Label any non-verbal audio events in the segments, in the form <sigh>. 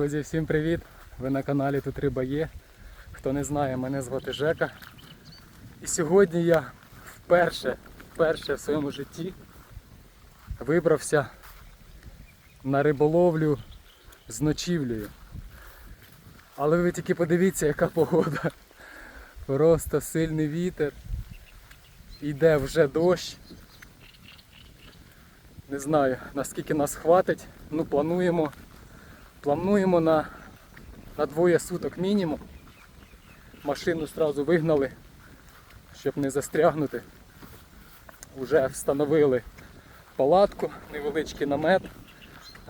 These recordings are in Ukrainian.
Друзі, всім привіт! Ви на каналі Тут Риба є. Хто не знає, мене звати Жека. І сьогодні я вперше, вперше в своєму житті вибрався на риболовлю з ночівлею. Але ви тільки подивіться, яка погода. Просто сильний вітер. Йде вже дощ. Не знаю наскільки нас хватить. Ну плануємо. Плануємо на, на двоє суток мінімум. Машину одразу вигнали, щоб не застрягнути. Уже встановили палатку, невеличкий намет.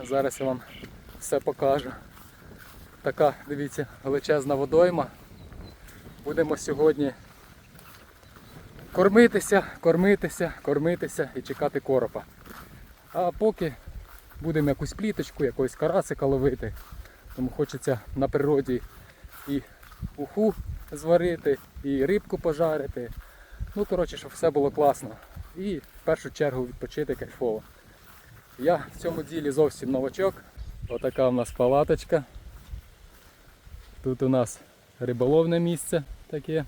Зараз я вам все покажу. Така, дивіться, величезна водойма. Будемо сьогодні кормитися, кормитися, кормитися і чекати коропа. А поки будемо якусь пліточку, якогось карасика ловити. Тому хочеться на природі і уху зварити, і рибку пожарити. Ну, коротше, щоб все було класно. І в першу чергу відпочити кайфово. Я в цьому ділі зовсім новачок. Отака у нас палаточка. Тут у нас риболовне місце таке.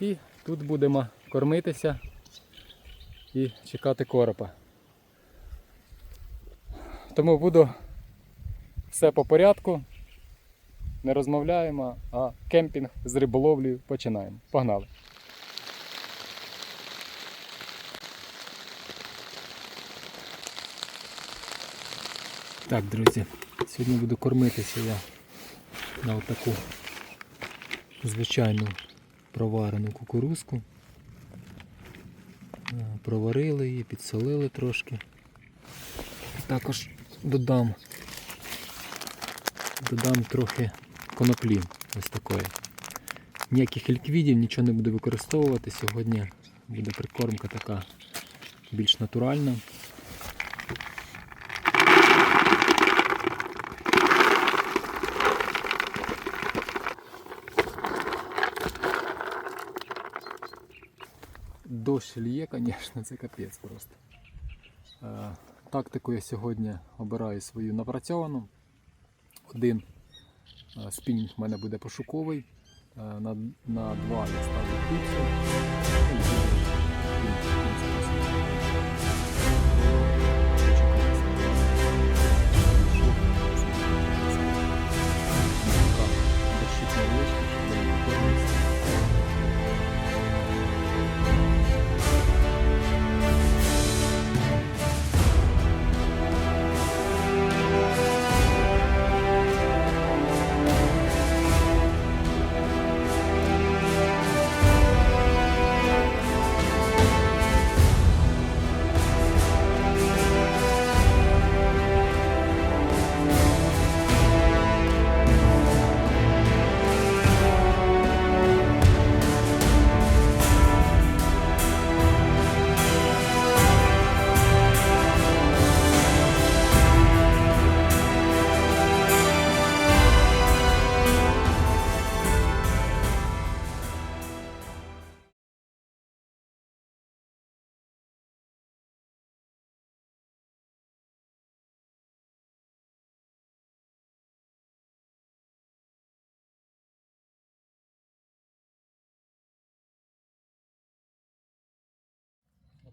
І тут будемо кормитися і чекати коропа. Тому буду все по порядку. Не розмовляємо, а кемпінг з риболовлею починаємо. Погнали! Так, друзі, сьогодні буду кормитися я на отаку звичайну проварену кукурузку. Е, Проварили її, підсолили трошки. Також додам додам трохи коноплі ось такої. Ніяких ліквідів, нічого не буду використовувати. Сьогодні буде прикормка така більш натуральна. Дощ лє, звісно, це капець просто. Тактику я сьогодні обираю свою напрацьовану. Один е, спінінг в мене буде пошуковий. Е, На, на два я ставлю піцу.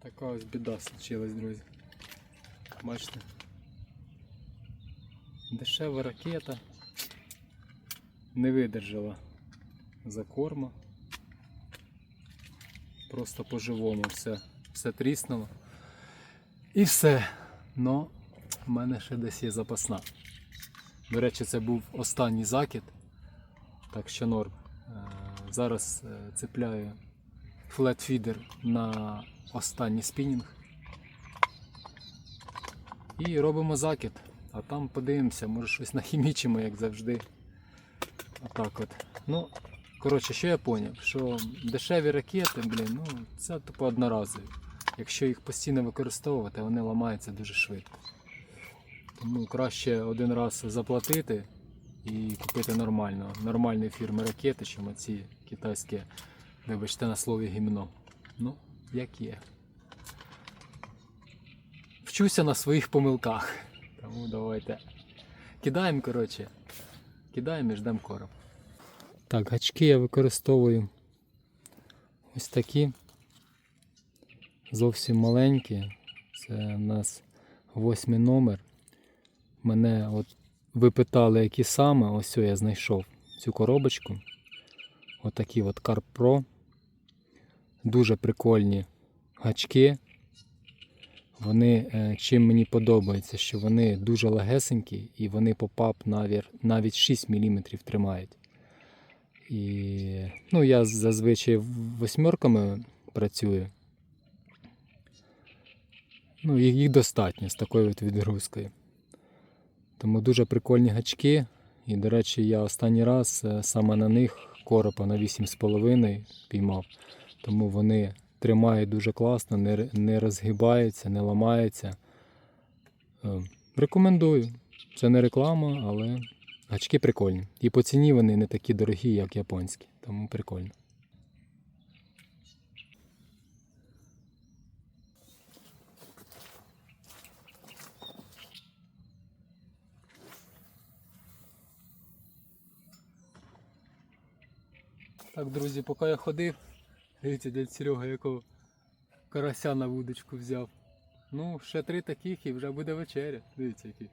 Така ось біда случилась, друзі. Бачите? Дешева ракета не видержала закорму. Просто по-живому все, все тріснуло. І все. Но в мене ще десь є запасна. До речі, це був останній закид. Так що норм. Е, Зараз е, цепляю флетфідер на останній спінінг. І робимо закид. А там подивимося, може щось нахімічимо, як завжди. Отак от. Ну, коротше, що я зрозумів? Що дешеві ракети, блін, ну, це тупо одноразові. Якщо їх постійно використовувати, вони ламаються дуже швидко. Тому краще один раз заплатити і купити нормально, нормальної фірми ракети, чим оці китайські, вибачте на слові гімно. Ну, як є. Вчуся на своїх помилках. Тому давайте Кидаємо, коротше. Кидаємо і ждемо короб. Так, гачки я використовую ось такі. Зовсім маленькі. Це у нас восьмий номер. Мене от ви питали, які саме. Ось я знайшов цю коробочку. Отакі от Carp Pro. Дуже прикольні гачки. Вони е, чим мені подобається, що вони дуже легесенькі і вони попап навіть, навіть 6 мм тримають. І ну, я зазвичай восьмерками працюю. Ну, їх, їх достатньо з такою от відгрузкою. Тому дуже прикольні гачки. І, до речі, я останній раз е, саме на них коропа на 8,5 піймав. Тому вони тримають дуже класно, не, не розгибаються, не ламаються. Е, Рекомендую. Це не реклама, але гачки прикольні. І по ціні вони не такі дорогі, як японські. Тому прикольно. Так, друзі, поки я ходив, дивіться, дядь Серега якого карася на вудочку взяв. Ну, ще три таких і вже буде вечеря. Дивіться, який,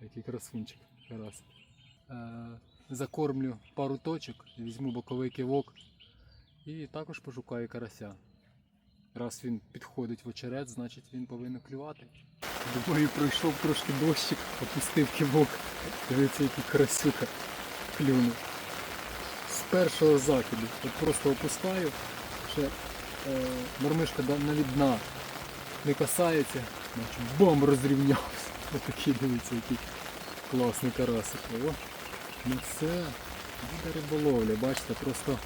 який красунчик карась. Е, закормлю пару точок, візьму боковий кивок і також пошукаю карася. Раз він підходить в очерет, значить він повинен клювати. Думаю, пройшов трошки дощик, опустив кивок. Дивіться, який карасюка клюнув з першого закиду. От просто опускаю, ще е, мормишка до- навіть дна не касається, значить бом розрівнявся. Отакий дивіться, який класний карасик. О, ну все, буде риболовля, бачите, просто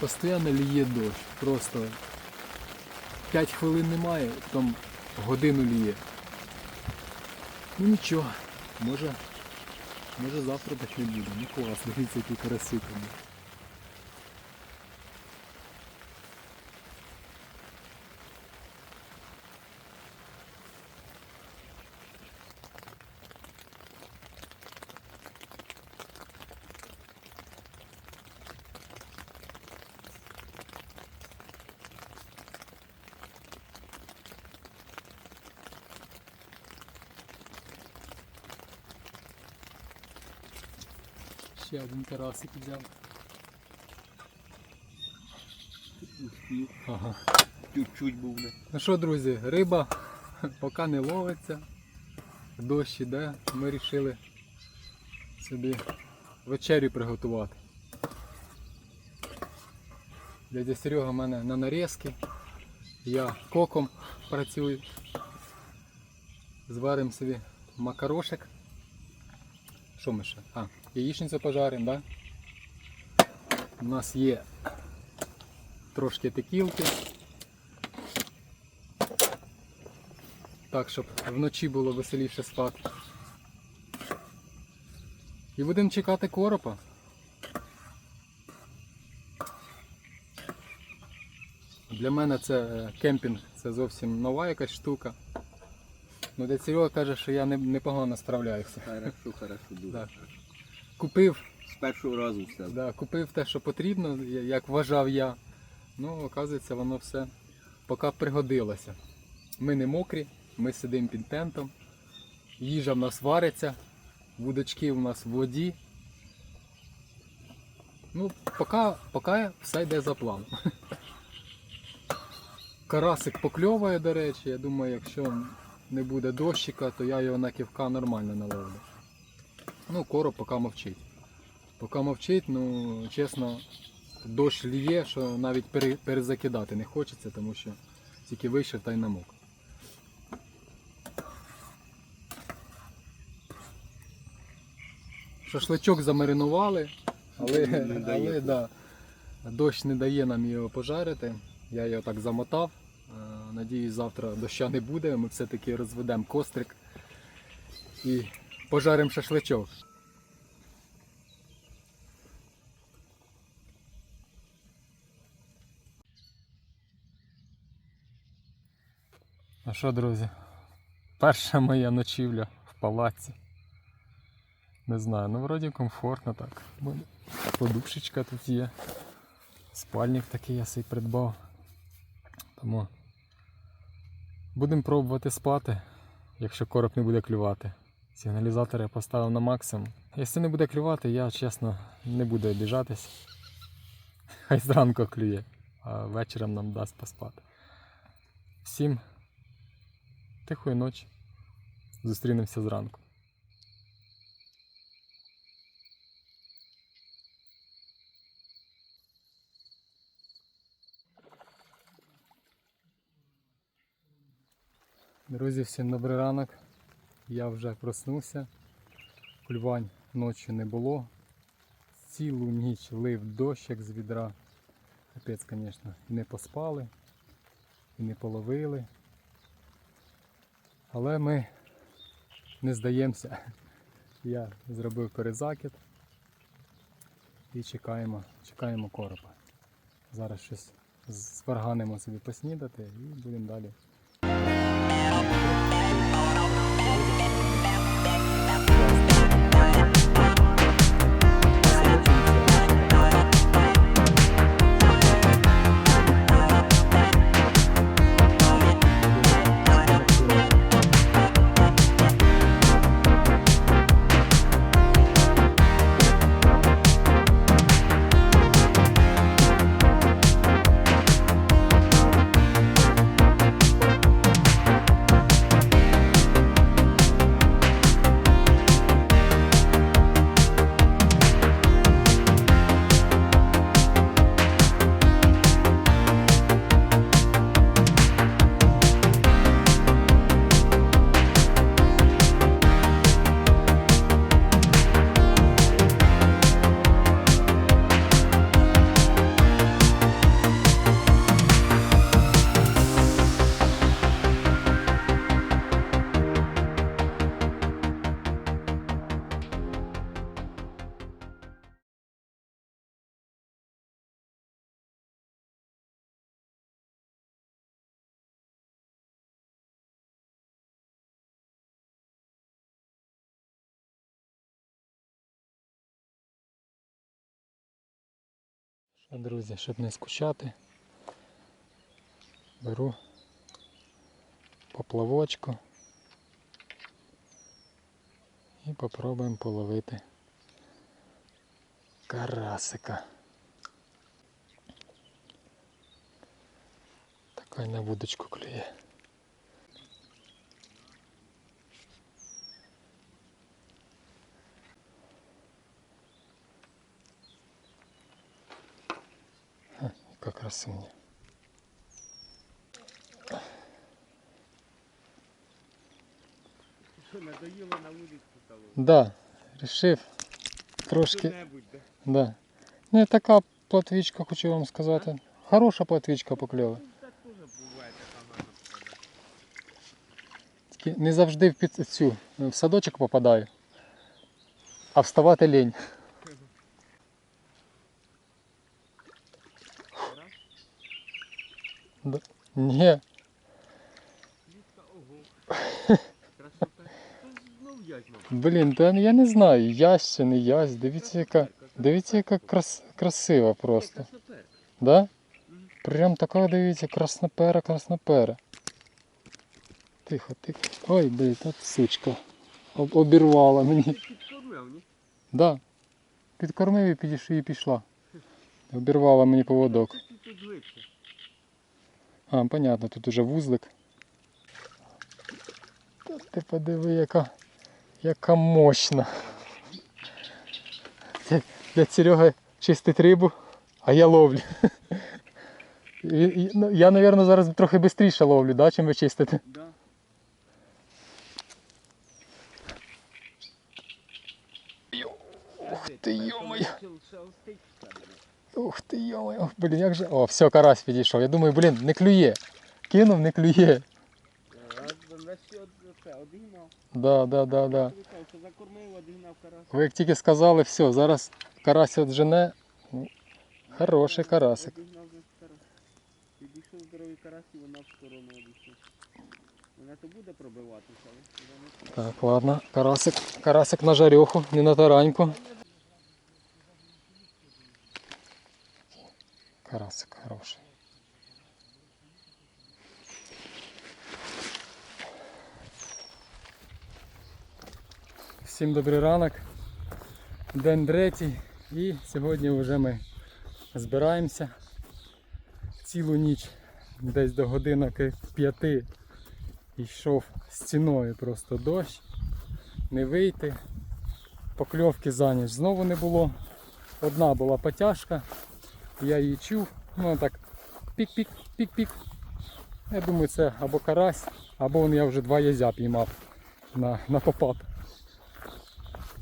постійно ліє дощ. Просто 5 хвилин немає, там годину ліє. Ну нічого, може Може завтра так не буде. Ну клас, дивіться, які карасики. Ще один карасик взяв. Ага. Чуть-чуть був не. Ну що, друзі, риба <laughs> поки не ловиться, дощ іде, ми вирішили собі вечерю приготувати. Дядя Серега в мене на нарізки, я коком працюю. Зваримо собі макарошек. Що ми ще? А, яєчницю пожаримо? Да? У нас є трошки текілки. Так, щоб вночі було веселіше спати. І будемо чекати коропа. Для мене це е, кемпінг, це зовсім нова якась штука. Ну, де Серега каже, що я непогано справляюся. Хорошо, хорошо, дуже. Да. Купив, З першого разу все. да, купив те, що потрібно, як вважав я. Ну, оказується, воно все поки пригодилося. Ми не мокрі, ми сидимо під тентом, їжа в нас вариться, вудочки в нас в воді. Ну, поки, поки все йде за планом. <laughs> Карасик покльовує, до речі, я думаю, якщо не буде дощика, то я його на ківка нормально наловлю. Ну, короб поки мовчить. Поки мовчить, ну чесно, дощ ліє, що навіть пере- перезакидати не хочеться, тому що тільки вийшов та й намок. Шашличок замаринували, але, Не але да, дощ не дає нам його пожарити. Я його так замотав. Надіюсь, завтра доща не буде. Ми все-таки розведемо кострик і пожаримо шашличок. Ну що, друзі, перша моя ночівля в палаці. Не знаю, ну вроді комфортно так. Подушечка тут є. Спальник такий я собі придбав. Тому будемо пробувати спати, якщо короб не буде клювати. Сигналізатор я поставив на максимум. Якщо не буде клювати, я чесно не буду обіжатись. <laughs> Хай зранку клює, а вечором нам дасть поспати. Всім тихої ночі. Зустрінемося зранку. Друзі, всім добрий ранок. Я вже проснувся. Клювань ночі не було. Цілу ніч лив дощ, як з відра. Капець, звісно, і не поспали, і не половили. Але ми не здаємося. Я зробив перезакид і чекаємо, чекаємо коропа. Зараз щось зварганимо собі поснідати і будемо далі. Що, друзі, щоб не скучати, беру поплавочку і попробуємо половити карасика. Така на вудочку клює. Яка красуня. Що, надоїло на вулиці стало? Да, рішив трошки. Да? Да. Не така платвічка, хочу вам сказати. Хороша платвічка покльова. Ну, не завжди в, під цю, в садочок попадаю. А вставати лінь. Раз, Да. Ні, плітка, ого. Красота. Це ж знов мабуть. блін, та я не знаю, ясь чи не ясь. Дивіться, яка, дивіться, яка крас, красива просто. Да? Прям така, дивіться, краснопера, краснопера. Тихо, тихо. Ой, блін, тут сучка. Об- Обірвала мені. Ні? Да. Підкормив і і пішла. Обірвала мені поводок. Це ти тут глибше. А, понятно, тут уже вузлик. Ти подиви, яка, яка мощна. Це для Серега чистить рибу, а я ловлю. Ну, Я, мабуть, зараз трохи швидше ловлю, да, чим ви чистите. Да. Ух ти, йо-моє. Ух ти. Ох, Блін, як же. О, все, карась підійшов. Я думаю, блін, не клює. Кинув, не клює. Да, да, да, да. Ви як тільки сказали, все, зараз карась от жене. Ну, хороший карасик. Підійшов здоровий буде пробиватися, Так, ладно, карасик, карасик на жарьоху, не на тараньку. Карасик хороший. Всім добрий ранок. День третій. І сьогодні вже ми збираємося. Цілу ніч десь до годинок п'яти йшов стіною просто дощ. Не вийти. Покльовки за ніч знову не було. Одна була потяжка, я її чув, ну так пік-пік, пік-пік. Я думаю, це або карась, або я вже два язя піймав на, на попад.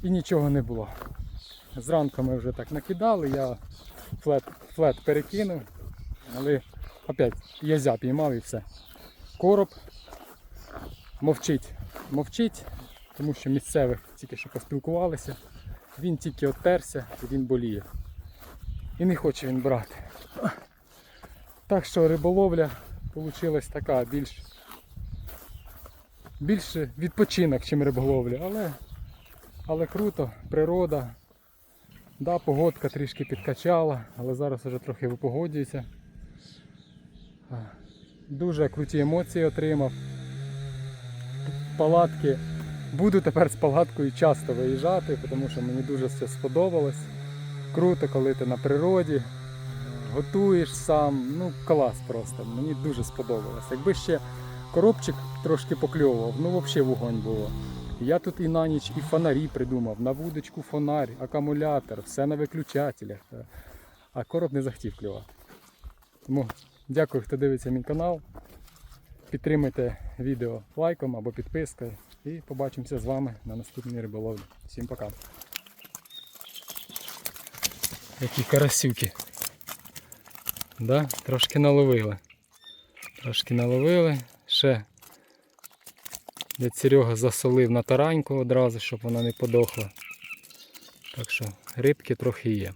І нічого не було. Зранку ми вже так накидали, я флет, флет перекинув, але опять язя піймав і все. Короб мовчить. Мовчить, тому що місцевих тільки що поспілкувалися. Він тільки оттерся і він боліє. І не хоче він брати. Так що риболовля вийшла така більш, більше відпочинок, ніж риболовля, але, але круто, природа. Да, погодка трішки підкачала, але зараз вже трохи випогодюється. А, Дуже круті емоції отримав. Палатки. Буду тепер з палаткою часто виїжджати, тому що мені дуже все сподобалось. Круто, коли ти на природі, готуєш сам. Ну, клас просто. Мені дуже сподобалось. Якби ще коробчик трошки покльовував, ну взагалі вогонь було. Я тут і на ніч, і фонарі придумав, на вудочку фонарь, акумулятор, все на виключателях. А короб не захотів клювати. Тому дякую, хто дивиться мій канал. Підтримуйте відео лайком або підпискою. І побачимося з вами на наступній риболовлі. Всім пока. Які карасюки. Да? Трошки наловили. Трошки наловили. Ще дядь Серега засолив на тараньку одразу, щоб вона не подохла. Так що рибки трохи є.